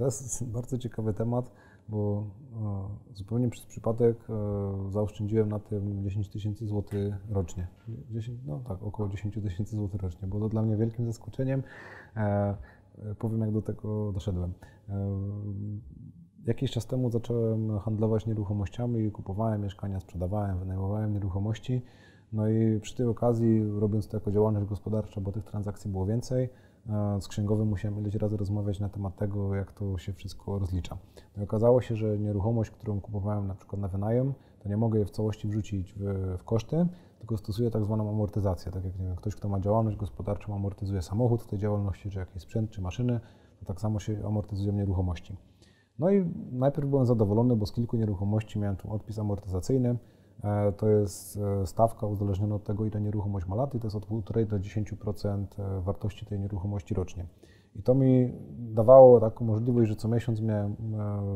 To jest bardzo ciekawy temat, bo e, zupełnie przez przypadek e, zaoszczędziłem na tym 10 tysięcy złotych rocznie. 10, no tak, około 10 tysięcy złotych rocznie. Było to dla mnie wielkim zaskoczeniem. E, powiem, jak do tego doszedłem. Jakiś czas temu zacząłem handlować nieruchomościami kupowałem mieszkania, sprzedawałem, wynajmowałem nieruchomości. No i przy tej okazji, robiąc to jako działalność gospodarcza, bo tych transakcji było więcej, z księgowym musiałem ileś razy rozmawiać na temat tego, jak to się wszystko rozlicza. No i okazało się, że nieruchomość, którą kupowałem na przykład na wynajem, to nie mogę jej w całości wrzucić w, w koszty, tylko stosuję tak zwaną amortyzację. Tak jak nie wiem, ktoś, kto ma działalność gospodarczą, amortyzuje samochód w tej działalności, czy jakiś sprzęt, czy maszyny, to tak samo się amortyzują nieruchomości. No i najpierw byłem zadowolony, bo z kilku nieruchomości miałem tu odpis amortyzacyjny. E, to jest e, stawka uzależniona od tego, ile nieruchomość ma lat i to jest od 1,5 do 10% e, wartości tej nieruchomości rocznie. I to mi dawało taką możliwość, że co miesiąc miałem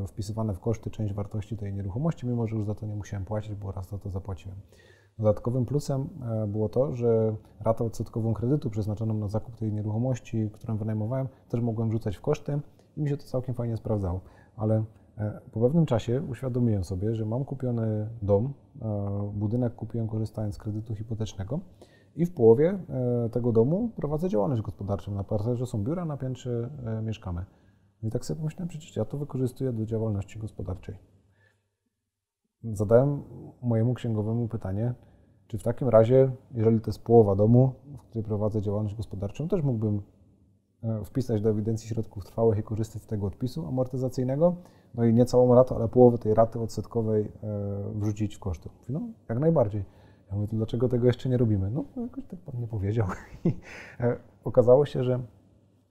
wpisywane w koszty część wartości tej nieruchomości, mimo że już za to nie musiałem płacić, bo raz za to zapłaciłem. Dodatkowym plusem było to, że ratę odsetkową kredytu przeznaczoną na zakup tej nieruchomości, którą wynajmowałem, też mogłem wrzucać w koszty i mi się to całkiem fajnie sprawdzało. Ale po pewnym czasie uświadomiłem sobie, że mam kupiony dom, e, budynek kupiłem korzystając z kredytu hipotecznego i w połowie e, tego domu prowadzę działalność gospodarczą. Na parterze są biura, na piętrze mieszkamy. I tak sobie pomyślałem, przecież ja to wykorzystuję do działalności gospodarczej. Zadałem mojemu księgowemu pytanie, czy w takim razie, jeżeli to jest połowa domu, w której prowadzę działalność gospodarczą, też mógłbym wpisać do ewidencji środków trwałych i korzystać z tego odpisu amortyzacyjnego, no i nie całą ratę, ale połowę tej raty odsetkowej e, wrzucić w koszty. Mówi, no, jak najbardziej. Ja mówię, dlaczego tego jeszcze nie robimy? No, no, jakoś tak pan nie powiedział. I e, okazało się, że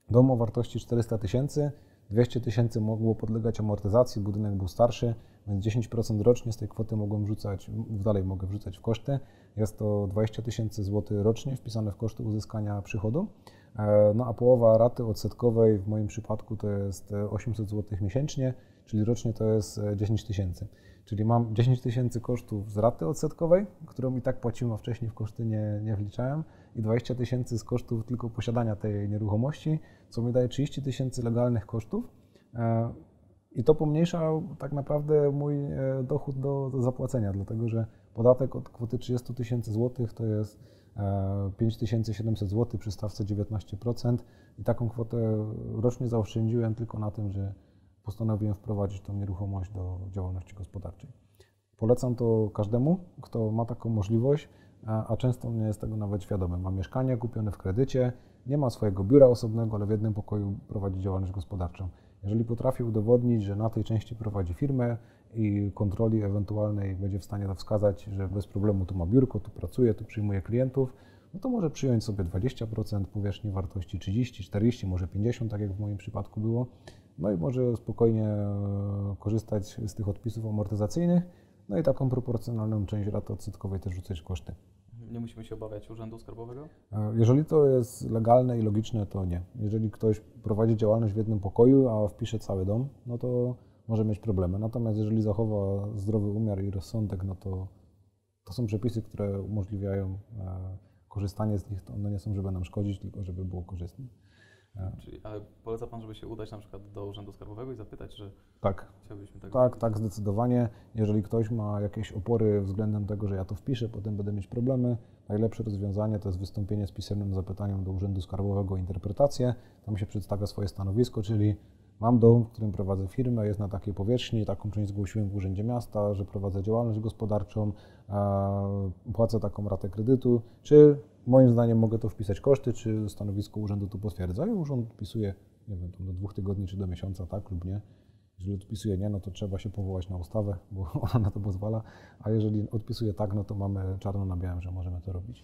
dom o wartości 400 tysięcy, 200 tysięcy mogło podlegać amortyzacji, budynek był starszy, więc 10% rocznie z tej kwoty mogłem wrzucać, dalej mogę wrzucać w koszty. Jest to 20 tysięcy złotych rocznie wpisane w koszty uzyskania przychodu. E, no a połowa raty odsetkowej w moim przypadku to jest 800 zł miesięcznie, czyli rocznie to jest 10 e, tysięcy. Czyli mam 10 tysięcy kosztów z raty odsetkowej, którą i tak płaciłem, a wcześniej w koszty nie, nie wliczałem, i 20 tysięcy z kosztów tylko posiadania tej nieruchomości, co mi daje 30 tysięcy legalnych kosztów. E, I to pomniejsza tak naprawdę mój e, dochód do, do zapłacenia, dlatego że podatek od kwoty 30 tysięcy złotych to jest 5700 zł przy stawce 19% i taką kwotę rocznie zaoszczędziłem tylko na tym, że postanowiłem wprowadzić tą nieruchomość do działalności gospodarczej. Polecam to każdemu, kto ma taką możliwość, a często nie jest tego nawet świadomy. Ma mieszkanie kupione w kredycie, nie ma swojego biura osobnego, ale w jednym pokoju prowadzi działalność gospodarczą. Jeżeli potrafi udowodnić, że na tej części prowadzi firmę i kontroli ewentualnej będzie w stanie to wskazać, że bez problemu tu ma biurko, tu pracuje, tu przyjmuje klientów, no to może przyjąć sobie 20% powierzchni wartości 30, 40, może 50, tak jak w moim przypadku było. No i może spokojnie e, korzystać z tych odpisów amortyzacyjnych, no i taką proporcjonalną część raty odsetkowej też rzucać koszty. Nie musimy się obawiać Urzędu Skarbowego? E, jeżeli to jest legalne i logiczne, to nie. Jeżeli ktoś prowadzi działalność w jednym pokoju, a wpisze cały dom, no to może mieć problemy. Natomiast jeżeli zachowa zdrowy umiar i rozsądek, no to to są przepisy, które umożliwiają e, korzystanie z nich. One nie są, żeby nam szkodzić, tylko żeby było korzystne. Czyli, ale poleca Pan, żeby się udać na przykład do Urzędu Skarbowego i zapytać, że tak. chciałbyśmy tego Tak, tak, zdecydowanie. Jeżeli ktoś ma jakieś opory względem tego, że ja to wpiszę, potem będę mieć problemy, najlepsze rozwiązanie to jest wystąpienie z pisemnym zapytaniem do Urzędu Skarbowego o interpretację. Tam się przedstawia swoje stanowisko, czyli Mam dom, w którym prowadzę firmę, jest na takiej powierzchni, taką część zgłosiłem w Urzędzie Miasta, że prowadzę działalność gospodarczą, płacę taką ratę kredytu, czy moim zdaniem mogę to wpisać koszty, czy stanowisko urzędu to potwierdza i urząd odpisuje, nie wiem, do dwóch tygodni czy do miesiąca, tak lub nie. Jeżeli odpisuje nie, no to trzeba się powołać na ustawę, bo ona na to pozwala, a jeżeli odpisuje tak, no to mamy czarno na białym, że możemy to robić.